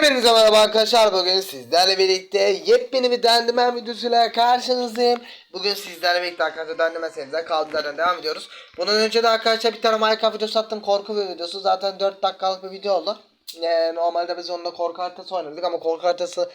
Hepinize merhaba arkadaşlar. Bugün sizlerle birlikte yepyeni bir Dendimen videosuyla karşınızdayım. Bugün sizlerle birlikte arkadaşlar Dendimen serimize kaldığından devam ediyoruz. Bunun önce de arkadaşlar bir tane Minecraft videosu attım. Korku bir videosu. Zaten 4 dakikalık bir video oldu. Ee, normalde biz onunla korku haritası oynadık ama korku haritası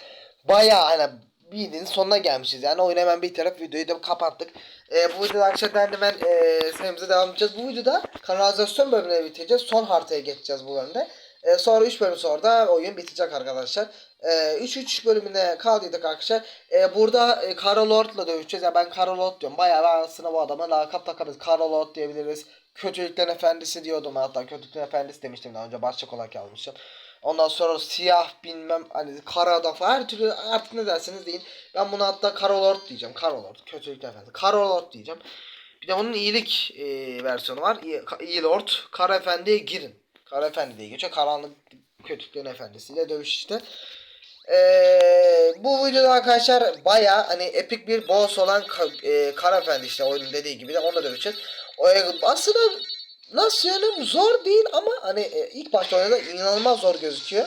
bayağı hani bildiğin sonuna gelmişiz. Yani oyunu hemen bitirip videoyu da kapattık. Ee, bu videoda arkadaşlar Dendimen e, serimize devam edeceğiz. Bu videoda kanalizasyon bölümüne bitireceğiz. Son haritaya geçeceğiz bu bölümde. E, sonra 3 bölüm sonra da oyun bitecek arkadaşlar. 3-3 bölümüne kaldıydık arkadaşlar. E, burada e, Karolord'la dövüşeceğiz. Ya ben Karolord diyorum. Bayağı ben aslında bu adama lakap takarız. Karolord diyebiliriz. Kötülüklerin efendisi diyordum hatta. Kötülüklerin efendisi demiştim daha önce. Başlık olarak yazmışım. Ondan sonra siyah bilmem hani kara adam falan her türlü artık ne derseniz deyin. Ben bunu hatta Karolord diyeceğim. Karolord. Kötülük efendisi. Karolord diyeceğim. Bir de bunun iyilik e, versiyonu var. İyi Lord. Kara Efendi'ye girin. Kara Efendi diye geçiyor. Karanlık kötülüklerin efendisiyle dövüş işte. Ee, bu videoda arkadaşlar baya hani epik bir boss olan Ka- e, Kara Efendi işte oyunun dediği gibi de onunla dövüşeceğiz. E, aslında nasıl yani zor değil ama hani e, ilk başta oynadığında inanılmaz zor gözüküyor.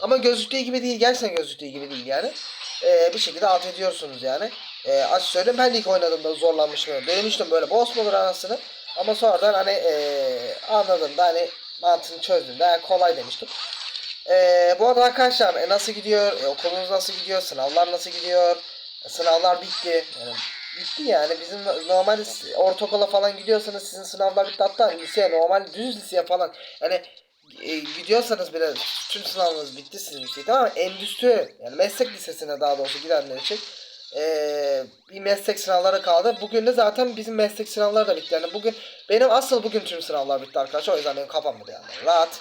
Ama gözüktüğü gibi değil. Gerçekten gözüktüğü gibi değil yani. Ee, bir şekilde alt ediyorsunuz yani. Ee, açık söyleyeyim ben ilk oynadığımda zorlanmıştım. Denemiştim böyle boss mu olur anasını. Ama sonradan hani ee, anladığımda hani mantığını çözdüğümde yani kolay demiştim. Ee, bu arada arkadaşlar e, nasıl gidiyor? E, okulunuz nasıl gidiyor? Sınavlar nasıl gidiyor? E, sınavlar bitti. Yani bitti yani. Bizim normal ortaokula falan gidiyorsanız sizin sınavlar bitti. Hatta liseye normal düz liseye falan. Yani e, gidiyorsanız bile tüm sınavınız bitti sizin liseye tamam mı? Endüstri yani meslek lisesine daha doğrusu gidenler için e, bir meslek sınavları kaldı. Bugün de zaten bizim meslek sınavları da bitti. Yani bugün benim asıl bugün tüm sınavlar bitti arkadaşlar. O yüzden benim kafam burada yani. Rahat.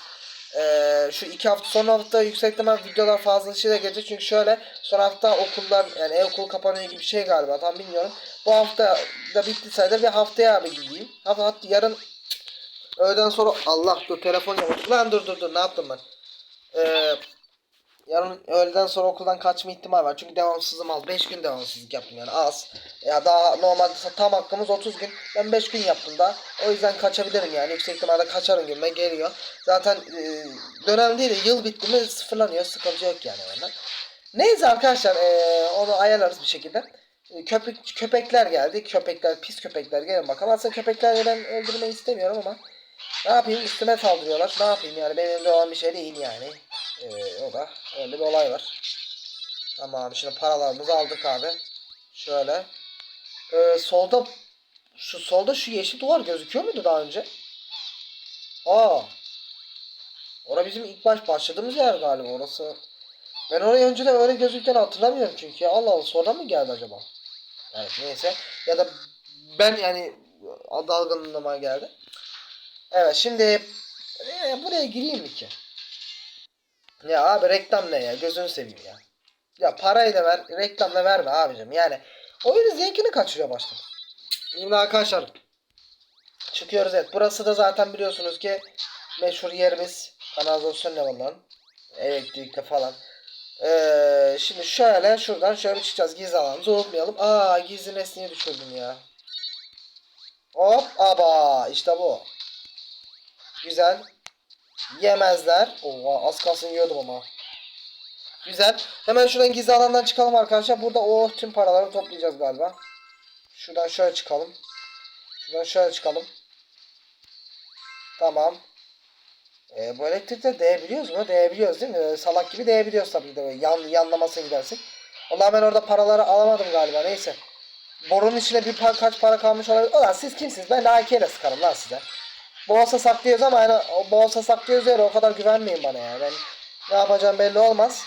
Ee, şu iki hafta son hafta yüksek videolar fazlasıyla gelecek çünkü şöyle son hafta okullar yani ev okul kapanıyor gibi bir şey galiba tam bilmiyorum. Bu hafta da bitti sayılır ve haftaya bir gideyim. Hatta, hatta yarın öğleden sonra Allah dur telefon yok. Lan dur dur dur ne yaptım ben? Ee, yarın öğleden sonra okuldan kaçma ihtimal var. Çünkü devamsızlığım az. 5 gün devamsızlık yaptım yani az. Ya daha normalde tam hakkımız 30 gün. Ben 5 gün yaptım da. O yüzden kaçabilirim yani. Yüksek ihtimalle kaçarım gibime geliyor. Zaten e, dönem değil de yıl bitti mi sıfırlanıyor. Sıkıntı yok yani benden. Neyse arkadaşlar e, onu ayarlarız bir şekilde. E, Köpek, köpekler geldi. Köpekler, pis köpekler gelin bakalım. Aslında köpekleri ben öldürmeyi istemiyorum ama ne yapayım üstüme saldırıyorlar. Ne yapayım yani benim elimde olan bir şey değil yani. Ee, o da öyle bir olay var. Tamam şimdi paralarımızı aldık abi. Şöyle. Ee, solda şu solda şu yeşil duvar gözüküyor muydu daha önce? Aa. Ora bizim ilk baş başladığımız yer galiba orası. Ben orayı önceden öyle gözüktüğünü hatırlamıyorum çünkü. Allah Allah sonradan mı geldi acaba? Evet neyse. Ya da ben yani dalgınlığıma geldi. Evet şimdi e, buraya gireyim mi ki? Ya abi reklam ne ya? Gözünü seveyim ya. Ya parayı da ver, reklam da verme abicim. Yani oyunun zevkini kaçırıyor başta. Şimdi arkadaşlar çıkıyoruz evet. Burası da zaten biliyorsunuz ki meşhur yerimiz. Kanalizasyon level'dan. Elektrikte falan. Ee, şimdi şöyle şuradan şöyle çıkacağız. Gizli alanımızı unutmayalım. Aa gizli nesneyi düşürdüm ya. Hop aba işte bu. Güzel. Yemezler. Oha az kalsın yiyordum ama. Güzel. Hemen şuradan gizli alandan çıkalım arkadaşlar. Burada o tüm paraları toplayacağız galiba. Şuradan şöyle çıkalım. Şuradan şöyle çıkalım. Tamam. Ee, bu elektrikte değebiliyoruz mu? Değebiliyoruz değil mi? Ee, salak gibi değebiliyoruz tabii de. Yan, yanlamasına gidersek. Vallahi ben orada paraları alamadım galiba. Neyse. Borunun içine bir par kaç para kalmış olabilir. Ulan siz kimsiniz? Ben AK ile sıkarım lan size. Boğaz'a saklıyoruz ama yani boğaz'a saklıyoruz ya o kadar güvenmeyin bana ya. Ben ne yapacağım belli olmaz.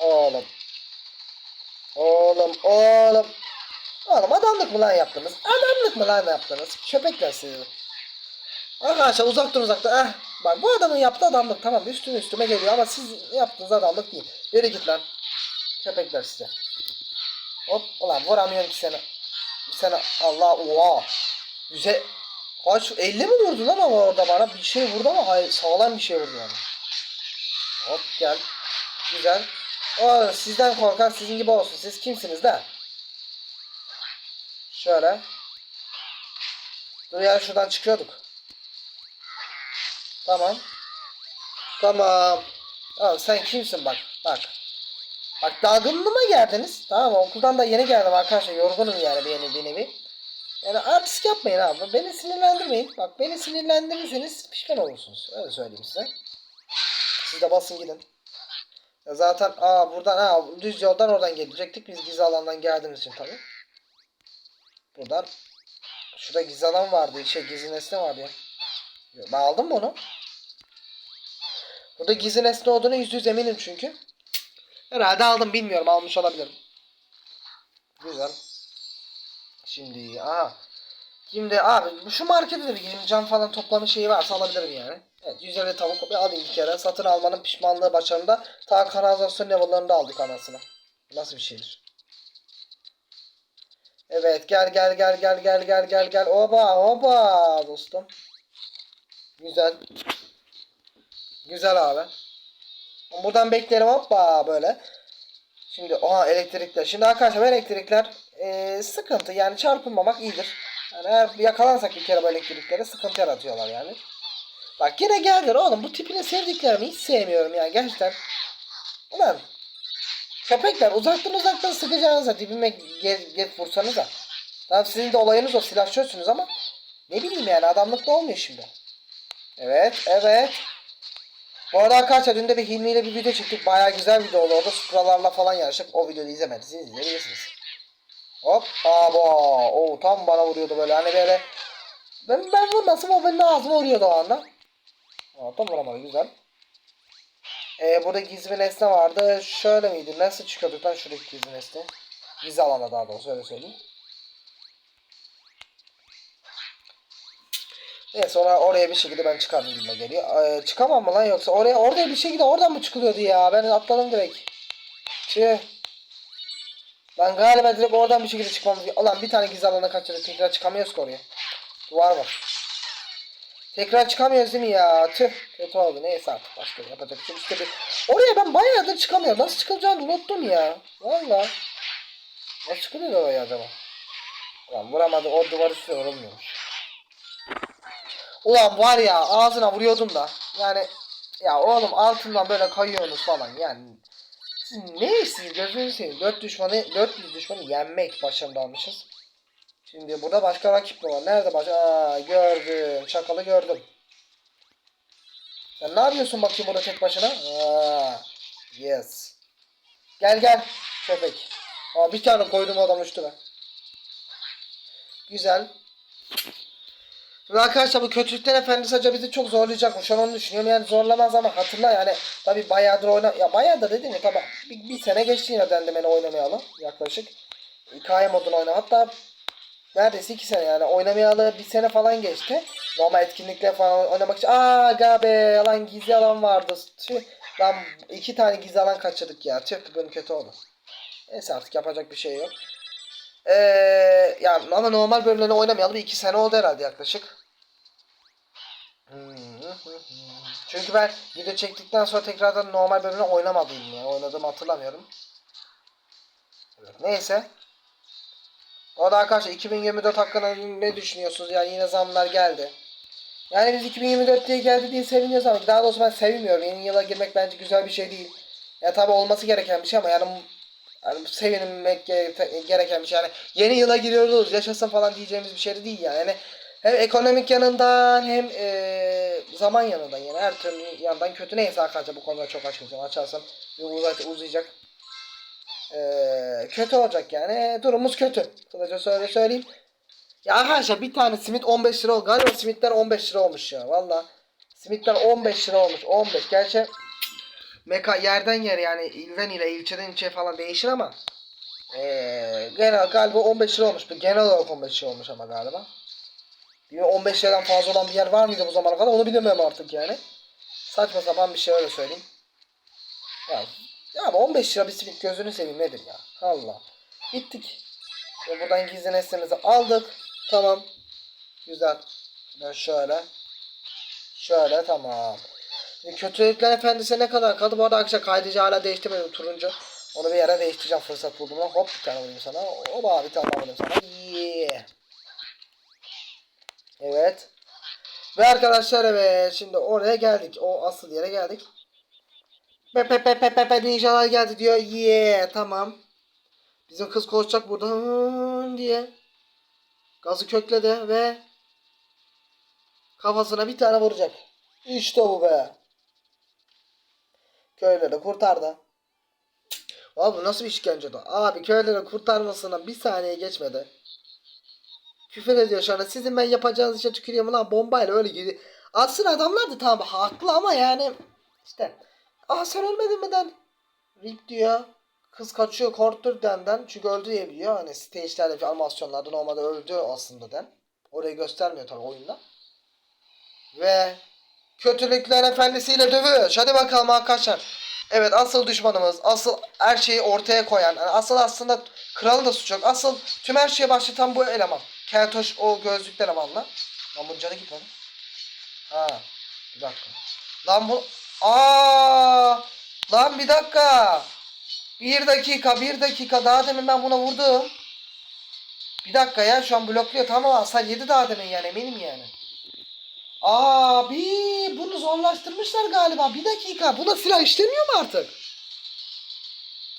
Oğlum. Oğlum oğlum. Oğlum adamlık mı lan yaptınız? Adamlık mı lan yaptınız? Köpekler sizi. Arkadaşlar uzak durun uzakta. Eh, bak bu adamın yaptığı adamlık tamam üstüme üstüme geliyor ama siz yaptığınız adamlık değil. Yürü git lan. Köpekler size. Hop ulan vuramıyorum ki seni. Seni Allah oha. Güzel. Kaç 50 mi vurdu lan ama orada bana bir şey vurdu ama hayır sağlam bir şey vurdu yani. Hop gel. Güzel. O sizden korkan sizin gibi olsun. Siz kimsiniz de? Şöyle. Dur ya şuradan çıkıyorduk. Tamam. Tamam. Oğlum sen kimsin bak. Bak. Bak dalgınlığıma geldiniz. Tamam? Okuldan da yeni geldim arkadaşlar. Yorgunum yani bir, bir nevi. Yani artist yapmayın abi. Beni sinirlendirmeyin. Bak beni sinirlendirirseniz pişman olursunuz. Öyle söyleyeyim size. Siz de basın gidin. Ya zaten aa buradan aa düz yoldan oradan gelecektik. Biz gizli alandan geldiğimiz için tabii. Buradan şurada gizli alan vardı. Şey gizli nesne vardı ya. Ben aldım mı onu? Burada gizli nesne olduğunu yüzde yüz eminim çünkü. Herhalde aldım bilmiyorum almış olabilirim. Güzel. Şimdi aha. Şimdi abi şu markete de bir gireyim cam falan toplama şeyi varsa alabilirim yani. Evet 150 tavuk bir alayım bir kere. Satın almanın pişmanlığı başarında ta kanalizasyon level'larında aldık anasını. Nasıl bir şeydir? Evet gel gel gel gel gel gel gel gel. Oba oba dostum. Güzel. Güzel abi. Buradan beklerim hoppa böyle. Şimdi oha elektrikler. Şimdi arkadaşlar elektrikler eee, sıkıntı yani çarpılmamak iyidir. Yani eğer yakalansak bir kere bu elektriklere sıkıntı yaratıyorlar yani. Bak yine geldiler oğlum bu tipini sevdiklerimi hiç sevmiyorum ya gerçekten. Ulan köpekler uzaktan uzaktan sıkacağınıza dibime gel, gel vursanıza. Tamam sizin de olayınız o silahşörsünüz ama ne bileyim yani adamlık da olmuyor şimdi. Evet evet. Bu arada arkadaşlar dün de bir Hilmi ile bir video çektik. Bayağı güzel video oldu. Orada Supralarla falan yarıştık. O videoyu izlemediyseniz izleyebilirsiniz. Hop. Abo. Oo, tam bana vuruyordu böyle. Hani böyle ben, ben vurmasam o benim ağzıma vuruyordu o anda. Aa, tam vuramadı. Güzel. Ee, burada gizli nesne vardı. Şöyle miydi? Nasıl çıkıyorduk lan şuradaki gizli nesne? Gizli alana daha doğrusu öyle söyleyeyim. Neyse ona oraya bir şekilde ben çıkardım gibime geliyor. Ee, çıkamam mı lan yoksa oraya oraya bir şekilde oradan mı çıkılıyordu ya? Ben atladım direkt. Tüh. Ben galiba direkt oradan bir şekilde çıkmamız Ulan bir tane gizli alana kaçırdık. Tekrar çıkamıyoruz ki oraya. Duvar var. Tekrar çıkamıyoruz değil mi ya? Tüh. Kötü oldu. Neyse artık başka yapacak bir şey. İşte bir... Oraya ben bayağıdır çıkamıyorum. Nasıl çıkılacağını unuttum ya. Valla. Nasıl çıkılıyor oraya acaba? Ulan vuramadı. O duvar üstüne vurulmuyormuş. Ulan var ya ağzına vuruyordum da. Yani ya oğlum altından böyle kayıyorsunuz falan yani. Ne işsiniz gözünüzü seveyim. Dört düşmanı, 400 düşmanı yenmek başarılı almışız. Şimdi burada başka rakip mi var? Nerede başka? Aa gördüm. Çakalı gördüm. Sen ne yapıyorsun bakayım burada tek başına? Aa, yes. Gel gel köpek. Aa, bir tane koydum adam üstüne. Güzel. Arkadaşlar bu kötülükler efendisi acaba bizi çok zorlayacak. Şu an onu düşünüyorum. Yani zorlamaz ama hatırla yani. Tabi bayağıdır oyna... Ya bayağıdır dediğim ya tabi bir, bir sene geçti yine Dendemen'i oynamayalı. Yaklaşık. Hikaye modunu oyna. Hatta neredeyse iki sene yani oynamayalı bir sene falan geçti. Normal etkinlikler falan oynamak için. Aa gabe lan gizli alan vardı. Tüh. Lan iki tane gizli alan kaçırdık ya. Tüh bu bölüm kötü oldu. Neyse artık yapacak bir şey yok. Ee, yani ama normal bölümlerini oynamayalım. iki sene oldu herhalde yaklaşık. Çünkü ben video çektikten sonra tekrardan normal bölümünü oynamadım yani. Oynadığımı hatırlamıyorum. Neyse. O da arkadaşlar 2024 hakkında ne düşünüyorsunuz? Yani yine zamlar geldi. Yani biz 2024 diye geldi diye seviniyoruz ama daha doğrusu ben sevinmiyorum. Yeni yıla girmek bence güzel bir şey değil. Ya tabi olması gereken bir şey ama yani, yani sevinmek gere- gereken bir şey. Yani yeni yıla giriyoruz yaşasın falan diyeceğimiz bir şey de değil yani. yani hem ekonomik yanından hem eee, zaman yanından yani her türlü yandan kötü neyse arkadaşlar bu konuda çok açmayacağım. Açarsam uzay- uzayacak. Eee, kötü olacak yani. Durumumuz kötü. Kısaca söyle söyleyeyim. Ya arkadaşlar bir tane simit 15 lira oldu. Galiba simitler 15 lira olmuş ya. Valla. Simitler 15 lira olmuş. 15. Gerçi meka yerden yere yani ilden ile ilçeden ilçeye falan değişir ama eee genel galiba 15 lira olmuş. Genel olarak 15 lira olmuş ama galiba. Bilmiyorum 15 liradan fazla olan bir yer var mıydı bu zamana kadar onu bilemiyorum artık yani. Saçma sapan bir şey öyle söyleyeyim. Ya, ya ama 15 lira bir simit gözünü seveyim nedir ya? Allah. Bittik. Ve buradan gizli nesnemizi aldık. Tamam. Güzel. Ben şöyle. Şöyle tamam. Şimdi kötülükler efendisi ne kadar kaldı? Bu arada arkadaşlar kaydedici hala değiştirmedim turuncu. Onu bir yere değiştireceğim fırsat bulduğumda. Hop bir tane vurayım sana. Oba bir tane vurayım sana. Yeah. Evet. Ve arkadaşlar evet şimdi oraya geldik. O asıl yere geldik. Pe pe pe pe pe pe ninjalar geldi diyor. Yeah tamam. Bizim kız koşacak burada "Hıın" diye. Gazı kökledi ve kafasına bir tane vuracak. İşte bu be. Köyleri kurtardı. Abi nasıl bir işkence de? Abi köyleri kurtarmasına bir saniye geçmedi. Küfür ediyor şu anda. Sizin ben yapacağınız işe tükürüyorum lan bombayla öyle gidiyor. Aslında adamlar da tamam haklı ama yani işte. Aa sen ölmedin mi den? Rip diyor. Kız kaçıyor korktur denden. Çünkü öldü diye biliyor. Hani stage'lerde animasyonlarda normalde öldü aslında den. Orayı göstermiyor tabii oyunda. Ve kötülükler efendisiyle dövüş. Hadi bakalım arkadaşlar. Evet asıl düşmanımız, asıl her şeyi ortaya koyan, yani asıl aslında kralın da suçu yok. Asıl tüm her şeye başlatan bu eleman. Keltoş o gözlüklü elemanla. Lan bunun canı gitmedi. Ha, bir dakika. Lan bu... Aa, Lan bir dakika. Bir dakika, bir dakika. Daha demin ben buna vurdum. Bir dakika ya şu an blokluyor. Tamam hasar yedi daha demin yani eminim yani. Abi bunu zorlaştırmışlar galiba. Bir dakika. Buna silah işlemiyor mu artık?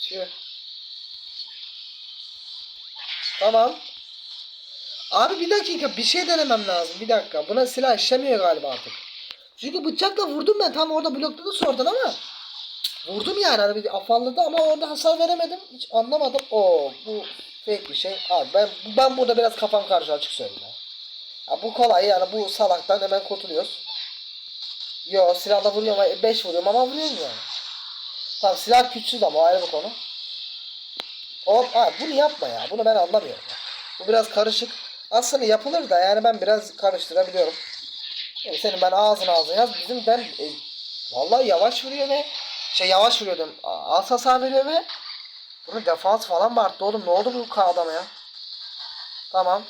Tüh. Tamam. Abi bir dakika bir şey denemem lazım. Bir dakika. Buna silah işlemiyor galiba artık. Çünkü bıçakla vurdum ben. Tam orada blokladı sonradan ama. Vurdum yani. Hani afalladı ama orada hasar veremedim. Hiç anlamadım. Oo bu fake bir şey. Abi ben ben burada biraz kafam karşı açık söyleyeyim. ya. Bu kolay yani bu salaktan hemen kurtuluyoruz. Yo silahla vuruyorum ama 5 vuruyorum ama vuruyorum yani. Tamam silah güçsüz ama ayrı bir konu. Hop abi bunu yapma ya. Bunu ben anlamıyorum. ya. Bu biraz karışık. Aslında yapılır da yani ben biraz karıştırabiliyorum. Yani senin ben ağzın ağzına yaz. Bizim ben e, vallahi yavaş vuruyor ve şey yavaş vuruyor diyorum. A- Az hasar veriyor ve bunun defans falan mı oğlum? Ne oldu bu adama ya? Tamam.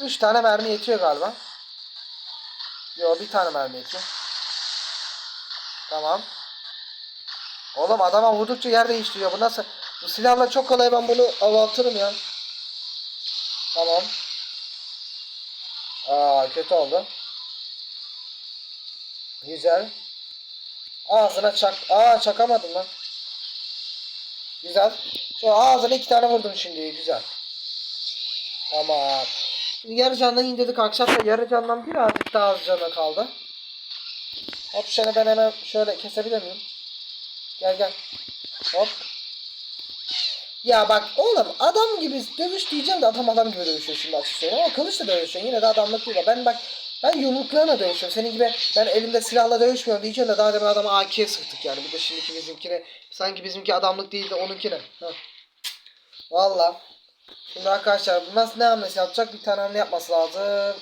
3 tane mermi yetiyor galiba. Yo bir tane mermi yetiyor. Tamam. Oğlum adama vurdukça yer değiştiriyor. Bu nasıl? Bu silahla çok kolay ben bunu avaltırım ya. Tamam. Aa kötü oldu. Güzel. Ağzına çak. Aa çakamadım lan. Güzel. Şu ağzına iki tane vurdum şimdi. Güzel. Tamam. Şimdi yarı candan indirdik akşam yarı candan birazcık daha az canı kaldı. Hop şunu ben hemen şöyle kesebilir miyim? Gel gel. Hop. Ya bak oğlum adam gibi dövüş diyeceğim de adam adam gibi dövüşüyor şimdi açık söyleyeyim ama kılıçla dövüşüyor yine de adamlık değil. Ben bak ben yumruklarla dövüşüyorum. Senin gibi ben elimde silahla dövüşmüyorum diyeceğim de daha demin adama AK'ye sıktık yani. Bir de şimdiki bizimkine sanki bizimki adamlık değil de onunkine. Heh. Valla. Şimdi arkadaşlar bu nasıl ne hamlesi yapacak? Bir tane hamle yapması lazım.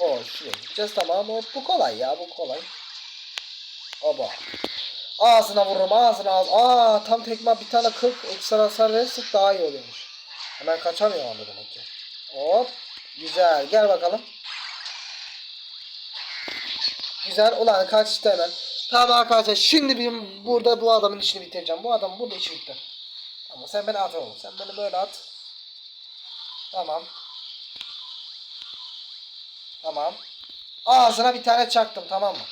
O şuraya gideceğiz tamam. O, bu kolay ya bu kolay. Oba. Ağzına vururum ağzına ağz. Aa tam tekme bir tane 40 ekstra hasar verirsek daha iyi oluyormuş. Hemen kaçamıyor onda demek ki. Hop. Güzel gel bakalım. Güzel ulan kaçtı hemen. Tamam arkadaşlar şimdi benim burada bu adamın işini bitireceğim. Bu adam burada işi bitti. Tamam sen beni at oğlum. Sen beni böyle at. Tamam. Tamam. Ağzına bir tane çaktım tamam mı?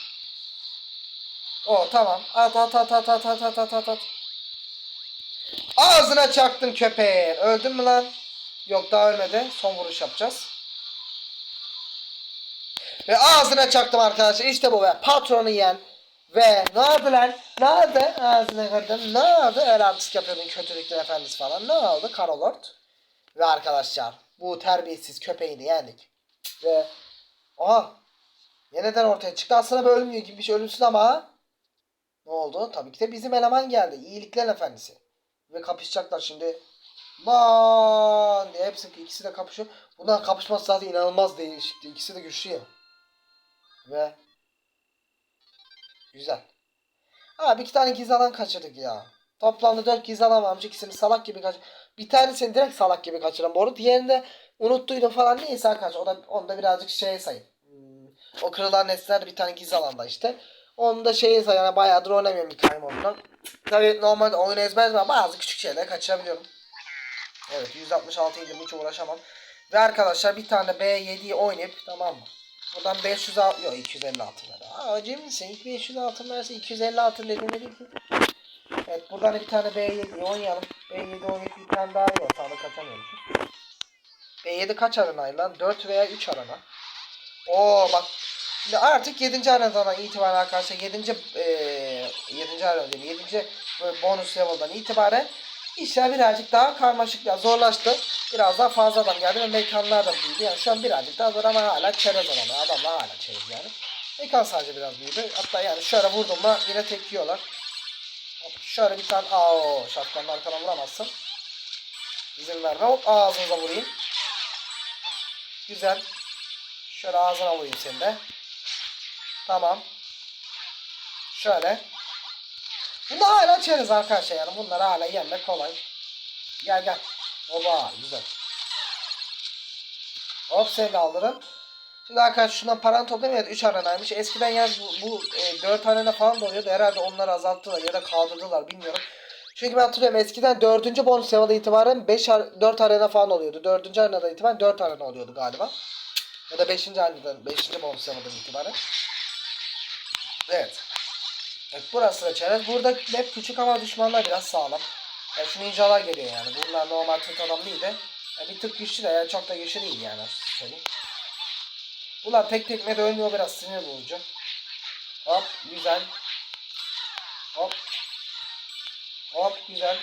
O tamam. At at at at at at at at at. Ağzına çaktım köpeğin. Öldün mü lan? Yok daha ölmedi. Son vuruş yapacağız. Ve ağzına çaktım arkadaşlar. İşte bu be. Patronu yiyen. Ve ne oldu lan? Ne oldu? Ağzına kırdım. Ne oldu? Öyle artist yapıyordun kötülükler efendisi falan. Ne oldu? Karolord. Ve arkadaşlar bu terbiyesiz köpeğini yendik. Ve aha yeniden ortaya çıktı. Aslında böyle ölmüyor gibi bir şey ölümsüz ama ne oldu? Tabii ki de bizim eleman geldi. İyiliklerin efendisi. Ve kapışacaklar şimdi. Lan diye hepsi ikisi de kapışıyor. Bunlar kapışması zaten inanılmaz değişikti. İkisi de güçlü ya. Ve güzel. Abi iki tane gizli alan kaçırdık ya. Toplamda dört gizli alan varmış. İkisini salak gibi kaç. Bir tanesini direkt salak gibi kaçıran arada. Diğerini de unuttuydum falan neyse kaç. O da onu da birazcık şeye sayın. Hmm, O kırılan nesneler bir tane gizli alanda işte. Onu da şeye yani bayağıdır oynamıyorum hikaye modundan. Tabii normalde oyun ezber ama bazı küçük şeyleri kaçırabiliyorum. Evet 166 yedim hiç uğraşamam. Ve arkadaşlar bir tane B7'yi oynayıp tamam mı? Buradan 500 al yok 250 altın ver. Aa acemi misin? İlk 500 altın verse 250 altın dediğinde değil ki. Evet buradan bir tane B7 oynayalım. B7 oynayıp bir tane daha yok. Sağda kaçamıyormuşuz. B7 kaç arenaydı lan? 4 veya 3 arena. Oo bak. Şimdi artık 7. arenadan itibaren arkadaşlar 7. Eee 7. arena değil 7. böyle bonus level'dan itibaren işler birazcık daha karmaşık ya zorlaştı. Biraz daha fazla adam geldi ve mekanlar da büyüdü. Yani şu an birazcık daha zor ama hala çerez adamı. Adamlar hala çerez yani. Mekan sadece biraz büyüdü. Hatta yani şöyle vurdum mu yine tek yiyorlar. Şöyle bir tane aa şapkanın arkadan vuramazsın. İzin verme. Hop ağzınıza vurayım. Güzel. Şöyle ağzına vurayım seni de. Tamam. Şöyle. Bunda hala çeriz arkadaşlar yani. Bunları hala yenmek kolay. Gel gel. Oba güzel. Hop seni de alırım. Şimdi arkadaşlar şundan paranı toplayayım. Evet 3 arenaymış. Eskiden yaz bu, bu e, 4 arena falan da oluyordu. Herhalde onları azalttılar ya da kaldırdılar bilmiyorum. Çünkü ben hatırlıyorum eskiden 4. bonus level'da itibaren 5 ar- 4 arena falan oluyordu. 4. arenada itibaren 4 arena oluyordu galiba. Ya da 5. arenada 5. bonus level'dan itibaren. Evet. Evet burası da çerez. Burada hep küçük ama düşmanlar biraz sağlam. Ya şu ninjalar geliyor yani. Bunlar normal tık adam değil de. ya bir tık güçlü de yani çok da güçlü değil yani açıkçası söyleyeyim. Bunlar tek tekme de ölmüyor biraz sinir bozucu. Hop güzel. Hop. Hop güzel.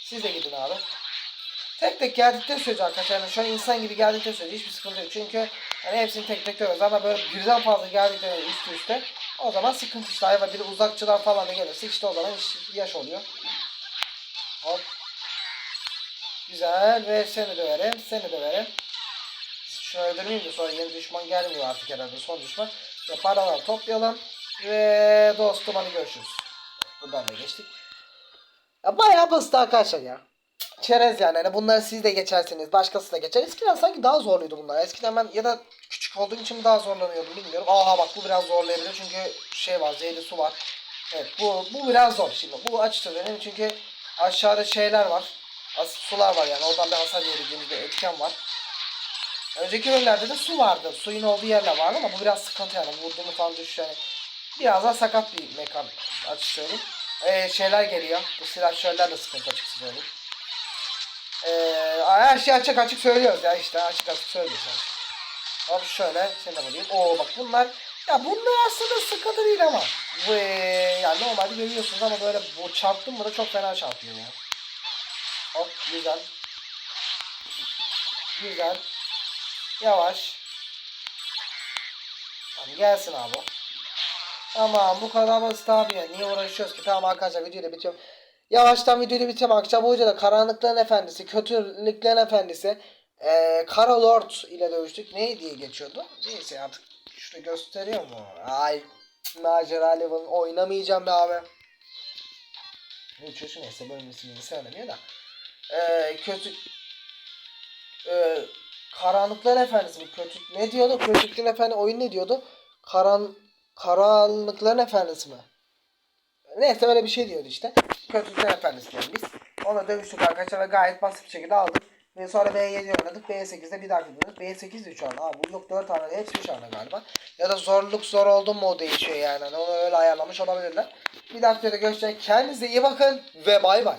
Siz de gidin abi. Tek tek geldikleri sürece arkadaşlar yani şu an insan gibi geldikleri sürece hiçbir sıkıntı yok. Çünkü hani hepsini tek tek görüyoruz ama böyle birden fazla geldikleri üst üste o zaman sıkıntı işte. Hayvan bir de uzakçılar falan da gelirse işte o zaman yaş oluyor. Hop. Güzel ve seni döverim, seni döverim. Şunu öldürmeyeyim de sonra yeni düşman gelmiyor artık herhalde son düşman. Ve paraları toplayalım ve dostum hadi görüşürüz. Buradan da geçtik. Ya bayağı basit arkadaşlar ya. Çerez yani. Hani bunları siz de geçersiniz. Başkası da geçer. Eskiden sanki daha zorluydu bunlar. Eskiden ben ya da küçük olduğum için daha zorlanıyordum bilmiyorum. Aha bak bu biraz zorlayabilir çünkü şey var zehirli su var. Evet bu bu biraz zor şimdi. Bu açık söyleyeyim çünkü aşağıda şeyler var. As sular var yani oradan bir hasar vereceğimiz bir etken var. Önceki bölümlerde de su vardı. Suyun olduğu yerler vardı ama bu biraz sıkıntı yani. Vurduğumu falan düş yani. Biraz daha sakat bir mekan açık söyleyeyim. Ee, şeyler geliyor. Bu silahşörler de sıkıntı açık söyleyeyim. Ee, her şeyi açık açık söylüyoruz ya işte açık açık söylüyoruz. Hop şöyle seni de vurayım. Oo bak bunlar ya bunlar aslında sıkıntı değil ama. Bu yani normalde görüyorsunuz ama böyle bu çarptım mı da çok fena çarpıyor ya. Hop güzel. Güzel. Yavaş. Tamam gelsin abi. Tamam bu kadar basit abi ya. Niye uğraşıyoruz ki? Tamam arkadaşlar videoyu da bitiyorum. Yavaştan videoyu bitiriyorum. Akşam Hoca da karanlıkların efendisi, kötülüklerin efendisi, eee Kara Lord ile dövüştük. Ne diye geçiyordu? Neyse artık şurada gösteriyor mu? Ay macera level oynamayacağım be abi. Bu çocuğu neyse bölüm ismini söylemiyor da. Eee kötü eee Karanlıklar Efendisi mi? Kötü ne diyordu? Kötülüklerin Efendisi oyun ne diyordu? Karan Karanlıkların Efendisi mi? Neyse öyle bir şey diyordu işte. Kötülüklerin Efendisi biz. Ona dövüştük arkadaşlar gayet basit bir şekilde aldık. Ve sonra B7 oynadık. B8'de bir daha oynadık. B8 de 3 ana. Aa, bu yok 4 tane. Hepsi 3 ana galiba. Ya da zorluk zor oldu mu o değişiyor yani. Hani onu öyle ayarlamış olabilirler. Bir dahaki videoda görüşeceğiz. Kendinize iyi bakın ve bay bay.